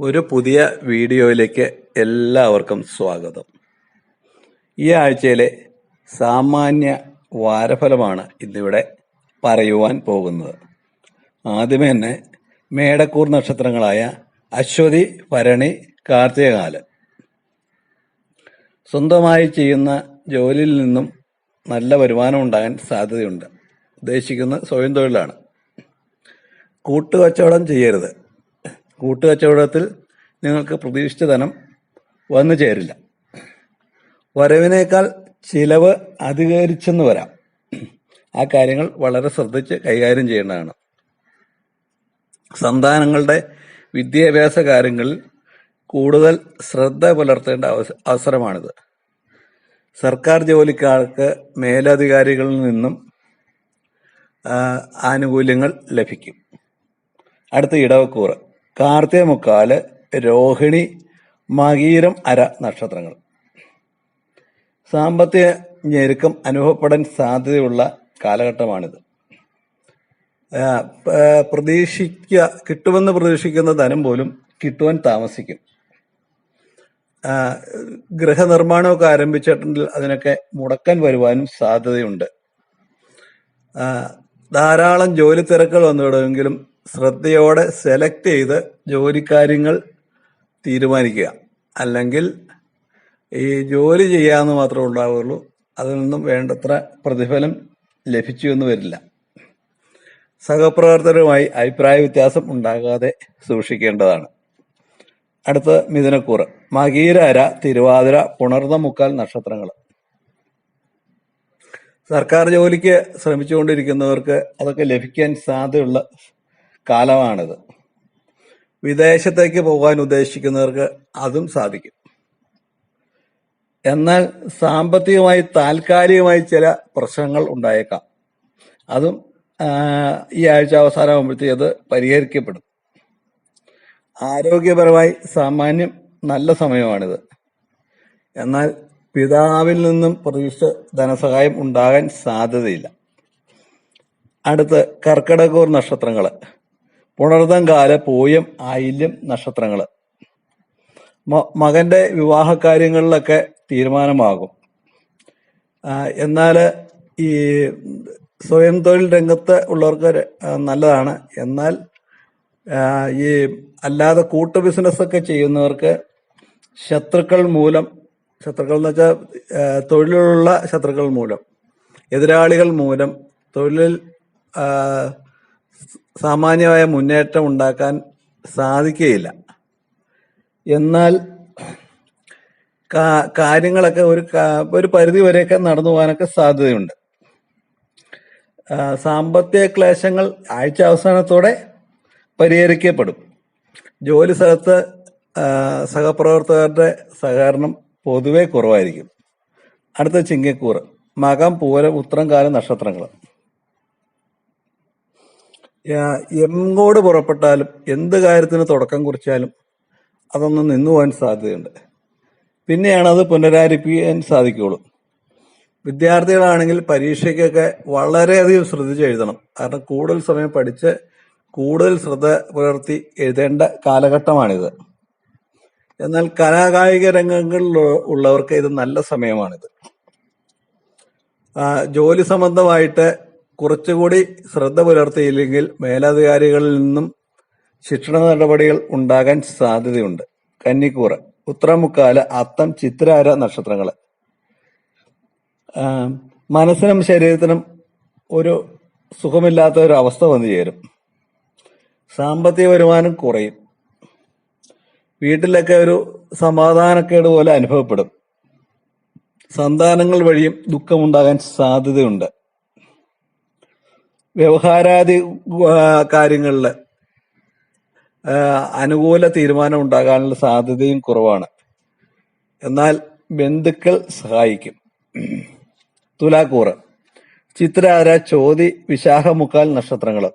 ഒരു പുതിയ വീഡിയോയിലേക്ക് എല്ലാവർക്കും സ്വാഗതം. ഈ ആഴ്ചയിലെ സാമാന്യ വാരഫലമാണ് ഇന്നിവിടെ പറയുവാൻ പോകുന്നത്. ആദ്യമേ തന്നെ മേടക്കൂർ നക്ഷത്രങ്ങളായ അശ്വതി ഭരണി കാർത്തികകാല സ്വന്തമായി ചെയ്യുന്ന ജോലിയിൽ നിന്നും നല്ല വരുമാനം ഉണ്ടാകാൻ സാധ്യതയുണ്ട്. ഉദ്ദേശിക്കുന്ന സ്വയം തൊഴിലാണ്. കൂട്ടുകച്ചവടം ചെയ്യരുത്. കൂട്ടുകച്ചവടത്തിൽ നിങ്ങൾക്ക് പ്രതീക്ഷിച്ച ധനം വന്നു ചേരില്ല. വരവിനേക്കാൾ ചിലവ് അധികരിച്ചെന്ന് വരാം. ആ കാര്യങ്ങൾ വളരെ ശ്രദ്ധിച്ച് കൈകാര്യം ചെയ്യേണ്ടതാണ്. സന്താനങ്ങളുടെ വിദ്യാഭ്യാസ കാര്യങ്ങളിൽ കൂടുതൽ ശ്രദ്ധ പുലർത്തേണ്ട അവസരമാണിത്. സർക്കാർ ജോലിക്കാർക്ക് മേലധികാരികളിൽ നിന്നും ആനുകൂല്യങ്ങൾ ലഭിക്കും. അടുത്ത ഇടവക്കൂറ്. കാർത്തിക മുക്കാൽ രോഹിണി മകീരം അര നക്ഷത്രങ്ങൾ. സാമ്പത്തിക ഞെരുക്കം അനുഭവപ്പെടാൻ സാധ്യതയുള്ള കാലഘട്ടമാണിത്. പ്രതീക്ഷിക്ക കിട്ടുമെന്ന് പ്രതീക്ഷിക്കുന്ന ധനം പോലും കിട്ടുവാൻ താമസിക്കും. ഗൃഹനിർമ്മാണമൊക്കെ ആരംഭിച്ചിട്ടുണ്ടെങ്കിൽ അതിനൊക്കെ മുടക്കാൻ വരുവാനും സാധ്യതയുണ്ട്. ധാരാളം ജോലി തിരക്കുകൾ വന്നിടുമെങ്കിലും ശ്രദ്ധയോടെ സെലക്ട് ചെയ്ത് ജോലിക്കാര്യങ്ങൾ തീരുമാനിക്കുക. അല്ലെങ്കിൽ ഈ ജോലി ചെയ്യാമെന്ന് മാത്രമേ ഉണ്ടാവുകയുള്ളൂ അതിൽ നിന്നും വേണ്ടത്ര പ്രതിഫലം ലഭിച്ചു എന്ന് വരില്ല. സഹപ്രവർത്തകരുമായി അഭിപ്രായ വ്യത്യാസം ഉണ്ടാകാതെ സൂക്ഷിക്കേണ്ടതാണ്. അടുത്ത മിഥുനക്കൂറ്. മകീരാര തിരുവാതിര പുണർന്ന മുക്കാൽ നക്ഷത്രങ്ങൾ. സർക്കാർ ജോലിക്ക് ശ്രമിച്ചുകൊണ്ടിരിക്കുന്നവർക്ക് അതൊക്കെ ലഭിക്കാൻ സാധ്യതയുള്ള കാലമാണിത്. വിദേശത്തേക്ക് പോകാൻ ഉദ്ദേശിക്കുന്നവർക്ക് അതും സാധിക്കും. എന്നാൽ സാമ്പത്തികമായി താൽക്കാലികമായി ചില പ്രശ്നങ്ങൾ ഉണ്ടായേക്കാം. അതും ഈ ആഴ്ച അവസാനമാകുമ്പോഴത്തേക്ക് അത് പരിഹരിക്കപ്പെടും. ആരോഗ്യപരമായി സാമാന്യം നല്ല സമയമാണിത്. എന്നാൽ പിതാവിൽ നിന്നും പ്രതീക്ഷ ധനസഹായം ഉണ്ടാകാൻ സാധ്യതയില്ല. അടുത്ത് കർക്കിടകൂർ നക്ഷത്രങ്ങൾ പുണർതം കാല പൂയം ആയില്യം നക്ഷത്രങ്ങൾ മകന്റെ വിവാഹ കാര്യങ്ങളിലൊക്കെ തീരുമാനമാകും എന്നാൽ ഈ സ്വയം തൊഴിൽ രംഗത്ത് ഉള്ളവർക്ക് നല്ലതാണ്. എന്നാൽ ഈ അല്ലാതെ കൂട്ടു ബിസിനസ് ഒക്കെ ചെയ്യുന്നവർക്ക് ശത്രുക്കൾ മൂലം ശത്രുക്കൾ എന്ന് വെച്ചാൽ തൊഴിലുള്ള ശത്രുക്കൾ മൂലം എതിരാളികൾ മൂലം തൊഴിലിൽ സാമാന്യമായ മുന്നേറ്റം ഉണ്ടാക്കാൻ സാധിക്കുകയില്ല എന്നാൽ കാര്യങ്ങളൊക്കെ ഒരു ഒരു പരിധി വരെയൊക്കെ നടന്നു പോകാനൊക്കെ സാധ്യതയുണ്ട്. സാമ്പത്തിക ക്ലേശങ്ങൾ ആഴ്ച അവസാനത്തോടെ പരിഹരിക്കപ്പെടും. ജോലി സ്ഥലത്ത് സഹപ്രവർത്തകരുടെ സഹകരണം പൊതുവെ കുറവായിരിക്കും. അടുത്ത ചിങ്ങക്കൂറ്. മകം പൂരം ഉത്രം കാല നക്ഷത്രങ്ങൾ എങ്ങോട് പുറപ്പെട്ടാലും എന്ത് കാര്യത്തിന് തുടക്കം കുറിച്ചാലും അതൊന്ന് നിന്നു പോകാൻ സാധ്യതയുണ്ട്. പിന്നെയാണ് അത് പുനരാരംഭിക്കാൻ സാധിക്കുകയുള്ളൂ. വിദ്യാർത്ഥികളാണെങ്കിൽ പരീക്ഷയ്ക്കൊക്കെ വളരെയധികം ശ്രദ്ധിച്ച് എഴുതണം. കാരണം കൂടുതൽ സമയം പഠിച്ച് കൂടുതൽ ശ്രദ്ധ പുലർത്തി എഴുതേണ്ട കാലഘട്ടമാണിത്. എന്നാൽ കലാകായിക രംഗങ്ങളിൽ ഉള്ളവർക്ക് ഇത് നല്ല സമയമാണിത്. ജോലി സംബന്ധമായിട്ട് കുറച്ചുകൂടി ശ്രദ്ധ പുലർത്തിയില്ലെങ്കിൽ മേലധികാരികളിൽ നിന്നും ശിക്ഷണ നടപടികൾ ഉണ്ടാകാൻ സാധ്യതയുണ്ട്. കന്നിക്കൂറ് ഉത്തരമുക്കാല അത്തം ചിത്രാര നക്ഷത്രങ്ങൾ മനസ്സിനും ശരീരത്തിനും ഒരു സുഖമില്ലാത്ത ഒരു അവസ്ഥ വന്നു ചേരും. സാമ്പത്തിക വരുമാനം കുറയും. വീട്ടിലൊക്കെ ഒരു സമാധാനക്കേട് പോലെ അനുഭവപ്പെടും. സന്താനങ്ങൾ വഴിയും ദുഃഖമുണ്ടാകാൻ സാധ്യതയുണ്ട്. വ്യവഹാരാദി കാര്യങ്ങളിൽ അനുകൂല തീരുമാനം ഉണ്ടാകാനുള്ള സാധ്യതയും കുറവാണ്. എന്നാൽ ബന്ധുക്കൾ സഹായിക്കും. തുലാക്കൂറ്. ചിത്രാര ചോതി വിശാഖമുക്കാൽ നക്ഷത്രങ്ങൾ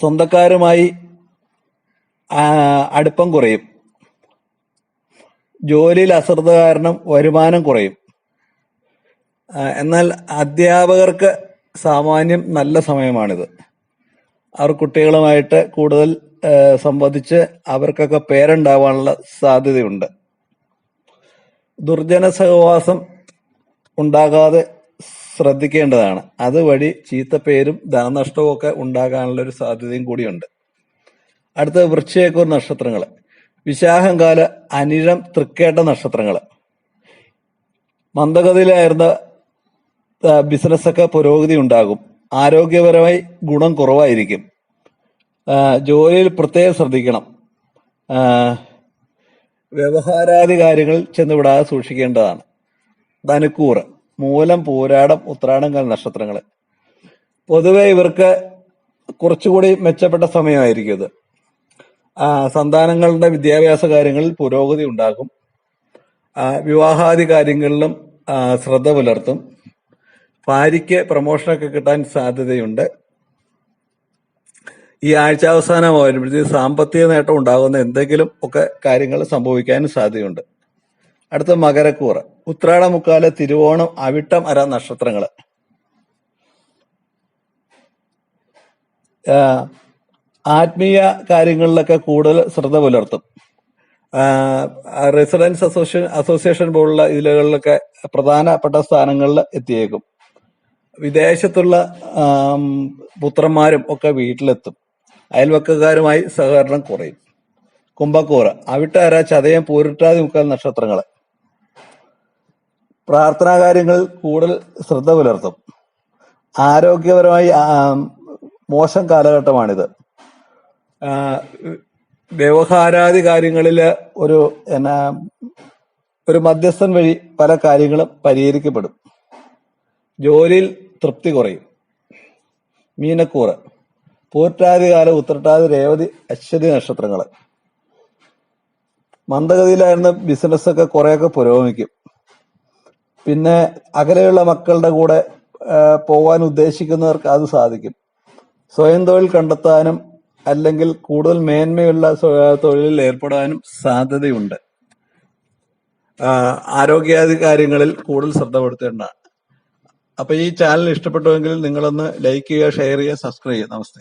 സ്വന്തക്കാരുമായി അടുപ്പം കുറയും. ജോലിയിൽ അശ്രദ്ധ കാരണം വരുമാനം കുറയും. എന്നാൽ അധ്യാപകർക്ക് സാമാന്യം നല്ല സമയമാണിത്. അവർ കുട്ടികളുമായിട്ട് കൂടുതൽ സംവദിച്ച് അവർക്കൊക്കെ പേരുണ്ടാവാനുള്ള സാധ്യതയുണ്ട്. ദുർജന സഹവാസം ഉണ്ടാകാതെ ശ്രദ്ധിക്കേണ്ടതാണ്. അതുവഴി ചീത്തപ്പേരും ധനനഷ്ടവും ഒക്കെ ഉണ്ടാകാനുള്ള ഒരു സാധ്യതയും കൂടിയുണ്ട്. അടുത്ത വൃക്ഷയക്കൂർ നക്ഷത്രങ്ങൾ വിശാഖം കാല അനിഴം തൃക്കേട്ട നക്ഷത്രങ്ങൾ മന്ദഗതിയിലായിരുന്ന ബിസിനസ്സൊക്കെ പുരോഗതി ഉണ്ടാകും. ആരോഗ്യപരമായി ഗുണം കുറവായിരിക്കും. ജോലിയിൽ പ്രത്യേകം ശ്രദ്ധിക്കണം. വ്യവഹാരാദി കാര്യങ്ങളിൽ ചെന്നുവിടാതെ സൂക്ഷിക്കേണ്ടതാണ്. ധനുക്കൂറ് മൂലം പോരാടം ഉത്രാടങ്ങൾ നക്ഷത്രങ്ങൾ. പൊതുവെ ഇവർക്ക് കുറച്ചുകൂടി മെച്ചപ്പെട്ട സമയമായിരിക്കും ഇത്. സന്താനങ്ങളുടെ വിദ്യാഭ്യാസ കാര്യങ്ങളിൽ പുരോഗതി ഉണ്ടാകും. വിവാഹാദി കാര്യങ്ങളിലും ശ്രദ്ധ പുലർത്തും. ഭാര്യയ്ക്ക് പ്രമോഷനൊക്കെ കിട്ടാൻ സാധ്യതയുണ്ട്. ഈ ആഴ്ച അവസാനം വരുമ്പോഴത്തേക്ക് സാമ്പത്തിക നേട്ടം ഉണ്ടാകുന്ന എന്തെങ്കിലും ഒക്കെ കാര്യങ്ങൾ സംഭവിക്കാനും സാധ്യതയുണ്ട്. അടുത്ത മകരക്കൂറ് ഉത്രാട മുക്കാല തിരുവോണം അവിട്ടം അര നക്ഷത്രങ്ങൾ. ആത്മീയ കാര്യങ്ങളിലൊക്കെ കൂടുതൽ ശ്രദ്ധ പുലർത്തും. റെസിഡൻസ് അസോസിയേഷൻ അസോസിയേഷൻ പോലുള്ള ഇതിലുകളിലൊക്കെ പ്രധാനപ്പെട്ട സ്ഥാനങ്ങളിൽ എത്തിയേക്കും. വിദേശത്തുള്ള പുത്രന്മാരും ഒക്കെ വീട്ടിലെത്തും. അയൽവക്കക്കാരുമായി സഹകരണം കുറയും. കുംഭക്കൂറ. അവിട്ടാര ചതയം പൂരിട്ടാതി മുക്കാൽ നക്ഷത്രങ്ങളെ. പ്രാർത്ഥനാ കാര്യങ്ങളിൽ കൂടുതൽ ശ്രദ്ധ പുലർത്തും. ആരോഗ്യപരമായി മോശം കാലഘട്ടമാണിത്. വ്യവഹാരാദി കാര്യങ്ങളിൽ ഒരു എന്നാ ഒരു മധ്യസ്ഥൻ വഴി പല കാര്യങ്ങളും പരിഹരിക്കപ്പെടും. ജോലിയിൽ തൃപ്തി കുറയും. മീനക്കൂറ്. പൂറ്റാതി കാല ഉത്രട്ടാതി രേവതി അശ്വതി നക്ഷത്രങ്ങൾ മന്ദഗതിയിലായിരുന്ന ബിസിനസ്സൊക്കെ കുറെയൊക്കെ പുരോഗമിക്കും. പിന്നെ അകലെയുള്ള മക്കളുടെ കൂടെ പോകാൻ ഉദ്ദേശിക്കുന്നവർക്ക് അത് സാധിക്കും. സ്വയം തൊഴിൽ കണ്ടെത്താനും അല്ലെങ്കിൽ കൂടുതൽ മേന്മയുള്ള തൊഴിലിൽ ഏർപ്പെടാനും സാധ്യതയുണ്ട്. ആരോഗ്യാധികാര്യങ്ങളിൽ കാര്യങ്ങളിൽ കൂടുതൽ ശ്രദ്ധ കൊടുത്തേണ്ടതാണ് അപ്പൊ ഈ ചാനൽ ഇഷ്ടപ്പെട്ടുവെങ്കിൽ നിങ്ങളൊന്ന് ലൈക്ക് ചെയ്യുക ഷെയർ ചെയ്യുക സബ്സ്ക്രൈബ് ചെയ്യുക. നമസ്തേ.